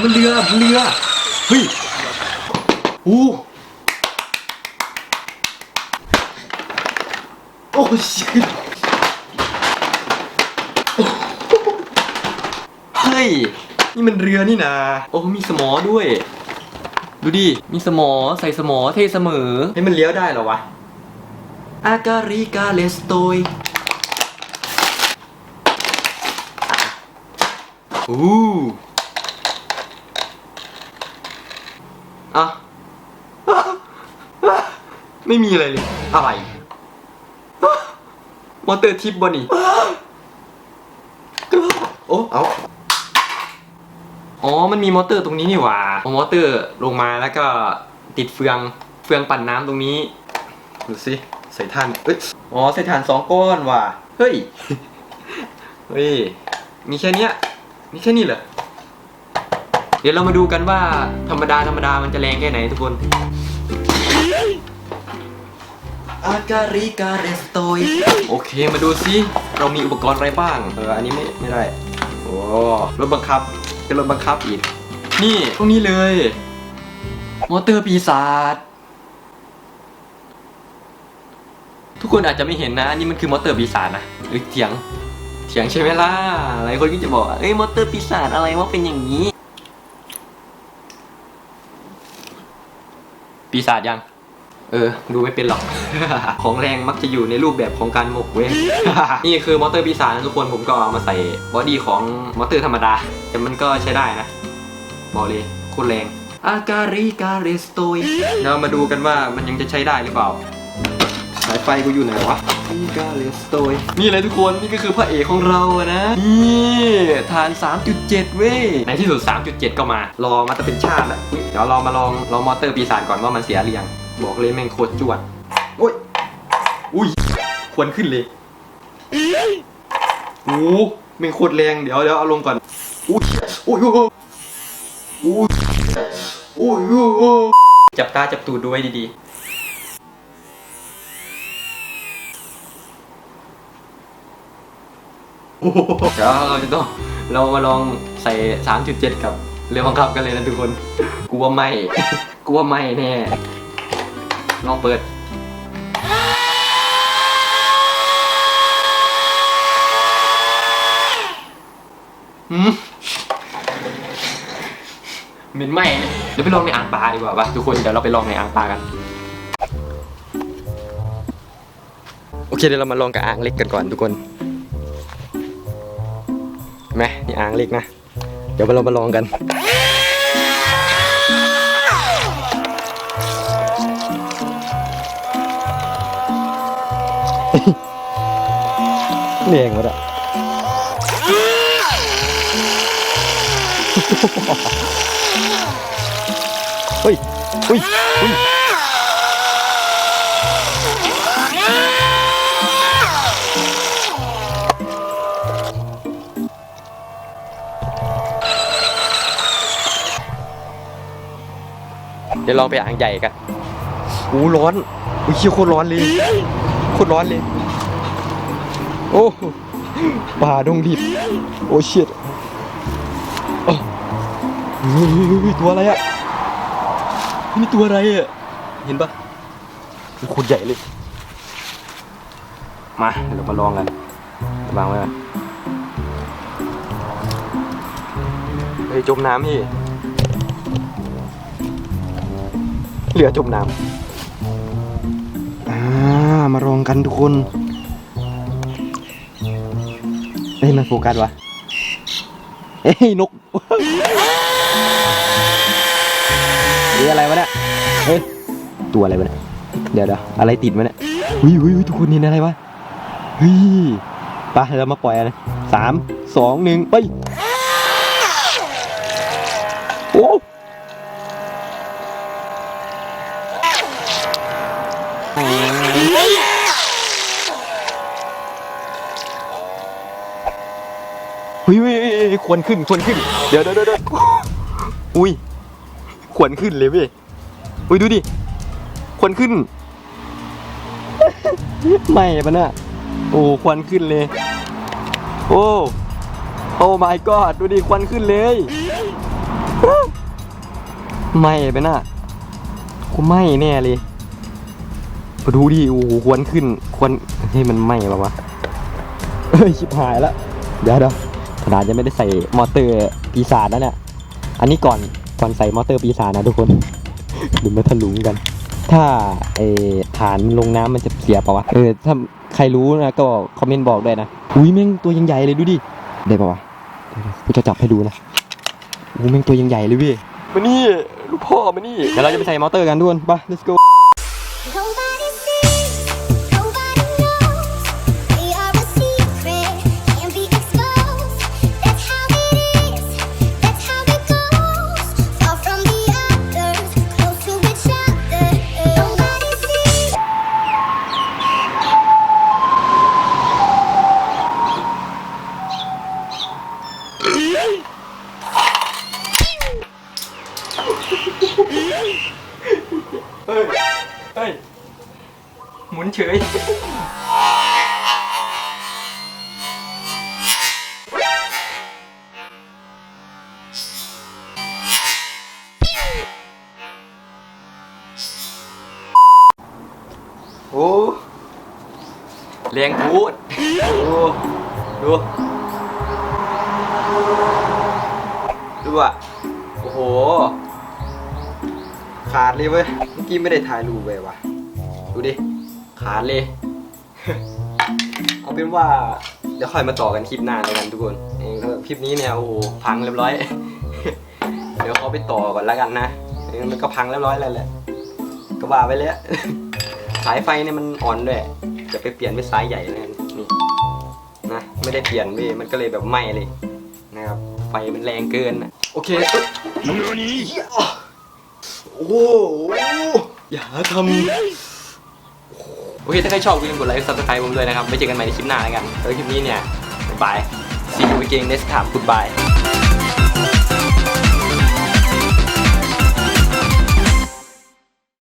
มันเรือมันเรือเฮ้ยโอ้โอ้ชิตเฮ้ย นี่มันเรือนี่นาโอ้มีสมอด้วย ดูดิ มีสมอใส่สมอเทเสมอให้มันเลี้ยวได้เหรอวะ อาการิกาเลสโตยอู้ อะไม่มีอะไรเลย อะไร มอเตอร์ทิปบอนี่โอ้เอาอ๋อ มันมีมอเตอร์ตรงนี้นี่หว่าเอามอเตอร์ลงมาแล้วก็ติดเฟือง เฟืองปั่นน้ำตรงนี้ ดูสิ ใส่ถ่าน เอ้ย อ๋อ ใส่ถ่านสองก้อนว่ะ เฮ้ย เฮ้ย มีแค่เนี้ย มีแค่นี้เหรอ เดี๋ยวเรามาดูกันว่าธรรมดาธรรมดามันจะแรงแค่ไหนทุกคนอาการิกาเรสโตยโอเคมาดูซิเรามีอุปกรณ์อะไรบ้าง เอออันนี้ไม่ไม่ได้ โอ้รถบังคับเป็นรถบังคับอีก นี่ตรงนี้เลย มอเตอร์ปีศาจทุกคนอาจจะไม่เห็นนะ อันนี้มันคือมอเตอร์ปีศาจนะเอ้ยเถียง เถียงใช่ไหมล่ะหลายคนก็จะบอกเอ้ยมอเตอร์ปีศาจอะไรวะเป็นอย่างนี้ ปีศาจยัง เออ ดูไม่เป็นหรอก ของแรงมักจะอยู่ในรูปแบบของการหมกเว้ย นี่คือมอเตอร์ปีศาจนะทุกคนผมก็เอามาใส่บอดี้ของมอเตอร์ธรรมดา แต่มันก็ใช้ได้นะ บอกเลยโคตรแรงอาการิการิสโตยเรามาดูกันว่ามันยังจะใช้ได้หรือเปล่าายไฟกูอยู่ไหนวะนี่กาเลสโตยนี่เลยทุกคนนี่ก็คือพระเอกของเราอะนะ นี่ฐาน 3.7 เว้ยในที่สุด 3.7 ก็มา รอมาจะเป็นชาติแล้วอุ๊ยเดี๋ยวเรามาลองลองมอเตอร์ปีศาจก่อนว่ามันเสียหรือยังบอกเลยแม่งโคตรจวดโอ้ยอุ้ยควรขึ้นเลยโอ้โหแม่งโคตรแรงเดี๋ยวเดี๋ยวเอาลงก่อนอุ้ยอุ้ยอุ้ยอุ้ยอุ้ยอุ้ยจับตาจับตูดดูไว้ดีๆ เดี๋ยวเราจะต้องเรามาลองใส่ 3.7 กับเรือบังคับกันเลยนะทุกคน กลัวไหมกลัวไหมแน่ลองเปิดหืมเหม็นไหมเดี๋ยวไปลองในอ่างปลาดีกว่าป่ะทุกคนเดี๋ยวเราไปลองในอ่างปลากัน โอเคเดี๋ยวเรามาลองกับอ่างเล็กกันก่อนทุกคน นี่อ่างเล็กนะ เดี๋ยวเรามาลองกันเนียงหมดอะเฮ้ยเฮ้ยเฮ้ย เดี๋ยวลองไปอ่างใหญ่กันโอ้ร้อนอุ้ยเชี่ยโคตรร้อนเลยโคตรร้อนเลย โอ้ป่าดงดิบโอ้ชิดโอ้ยตัวอะไรอะนี่ตัวอะไรอะเห็นปะมันโคตรใหญ่เลย มาเดี๋ยวเรามาลองกันวางไว้ก่อนเฮ้ยจมน้ำพี่ เรือจมน้ำอ่ามาลองกันทุกคนเฮ้ยมันโฟกัสวะเฮ้ยนกนี่อะไรวะเนี่ยเฮ้ยตัวอะไรวะเนี่ยเดี๋ยวเดี๋ยวอะไรติดวะเนี่ยหุยหุยหุยทุกคนเห็นอะไรวะเฮ้ยไปะเรามาปล่อยอะไรสามสองหนึ่งไป เฮ้ยเฮ้ยเฮ้ยควรขึ้นควรขึ้น เดี๋ยวเดี๋ยวเดี๋ยวอุ้ยควรขึ้นเลยเว้ยอุ้ยดูดิควรขึ้น ไม่ปะเนี่ยโอ้ควันขึ้นเลย โอ้โอ้ my god ดูดิควันขึ้นเลยไม่ไปน่ะกูไม่แน่เลย ดูดิโอ้โหควนขึ้นควนเฮ้ยมันไหม้ปะวะเฮ้ยชิบหายละเดี๋ยวเดี๋ยวขนาดยังไม่ได้ใส่มอเตอร์ปีศาจนะเนี่ยอันนี้ก่อนก่อนใส่มอเตอร์ปีศาจนะทุกคนดูมาทะลุงกัน ถ้าไอฐานลงน้ำมันจะเสียปะวะเออถ้าใครรู้นะก็คอมเมนต์บอกด้วยนะอุ้ยแม่งตัวยังใหญ่เลยดูดิได้ปะวะเดี๋ยวๆกูจะจับให้ดูนะอู้แม่งตัวยังใหญ่เลยเพี่มานี่ลูกพ่อมานี่เดี๋ยวเราจะไปใส่มอเตอร์กันด้วยไป let's go เฮ้ย เฮ้ย หมุนเฉย โอ้แรงพูด ดู ดู ดูอะ โอ้โห ขาดเลยเว้ย เมื่อกี้ไม่ได้ถ่ายรูปไว้วะดูดิ ขาดเลย เอาเป็นว่า เดี๋ยวค่อยมาต่อกันคลิปหน้าแล้วกันทุกคนเออคลิปนี้เนี่ยโอ้โหพังเรียบร้อย เดี๋ยวเขาไปต่อก่อนแล้วกันนะมันก็พังเรียบร้อยแล้วแหละก็ว่าไปเลยสายไฟเนี่ยมันอ่อนด้วยจะไปเปลี่ยนเป็นสายใหญ่เลยนี่นะไม่ได้เปลี่ยนเว้ยมันก็เลยแบบไหม้เลย ไฟมันแรงเกินนะโอเคเอ้ยโอ้โหอย่าทำโอเคถ้าใครชอบก็อย่าลืมกดไลค์ subscribe ผมด้วยนะครับไว้เจอกันใหม่ในคลิปหน้าแล้วกันแล้วคลิปนี้เนี่ยบ๊ายบาย see you again next time goodbye